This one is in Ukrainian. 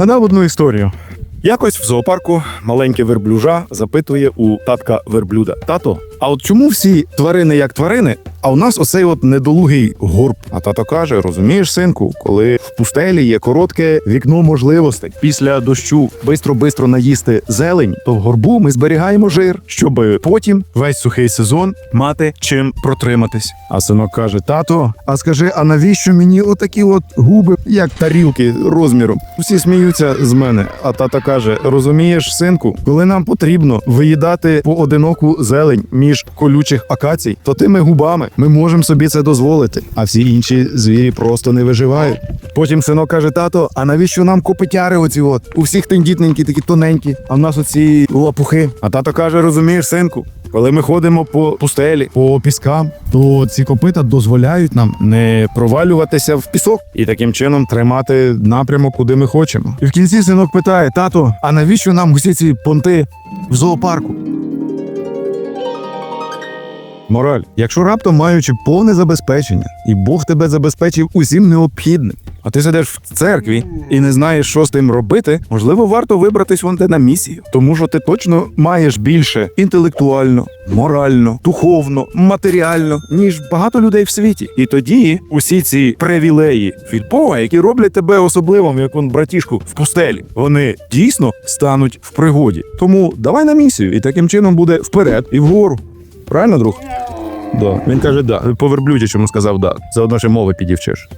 Згадав одну історію. Якось в зоопарку маленьке верблюжа запитує у татка верблюда: Тато, а от чому всі тварини як тварини, а у нас оцей от недолугий горб? А тато каже: розумієш, синку, коли в пустелі є коротке вікно можливостей після дощу бистро-бистро наїсти зелень, то в горбу ми зберігаємо жир, щоб потім весь сухий сезон мати чим протриматись. А синок каже: Тато, а скажи, а навіщо мені отакі от губи, як тарілки розміром? Всі сміються з мене. А тата каже: розумієш, синку, коли нам потрібно виїдати поодиноку зелень між колючих акацій, то тими губами ми можемо собі це дозволити. А всі інші звірі просто не виживають. Потім синок каже: тато, а навіщо нам копитяри? Оці от у всіх тендітненькі, такі тоненькі, а в нас оці лапухи. А тато каже: розумієш, синку. Коли ми ходимо по пустелі, по піскам, то ці копита дозволяють нам не провалюватися в пісок і таким чином тримати напрямок, куди ми хочемо. І в кінці синок питає: тато, а навіщо нам усі ці понти в зоопарку? Мораль, якщо раптом маючи повне забезпечення, і Бог тебе забезпечив усім необхідним, а ти сидиш в церкві і не знаєш, що з тим робити, можливо, варто вибратись вон де на місію, тому що ти точно маєш більше інтелектуально, морально, духовно, матеріально, ніж багато людей в світі. І тоді усі ці привілеї від Бога, які роблять тебе особливим, як он братішку в пустелі, вони дійсно стануть в пригоді. Тому давай на місію, і таким чином буде вперед і вгору. Правильно, друг? Да. Він каже, да. По верблюдячому сказав да. Заодно ще мови підівчиш.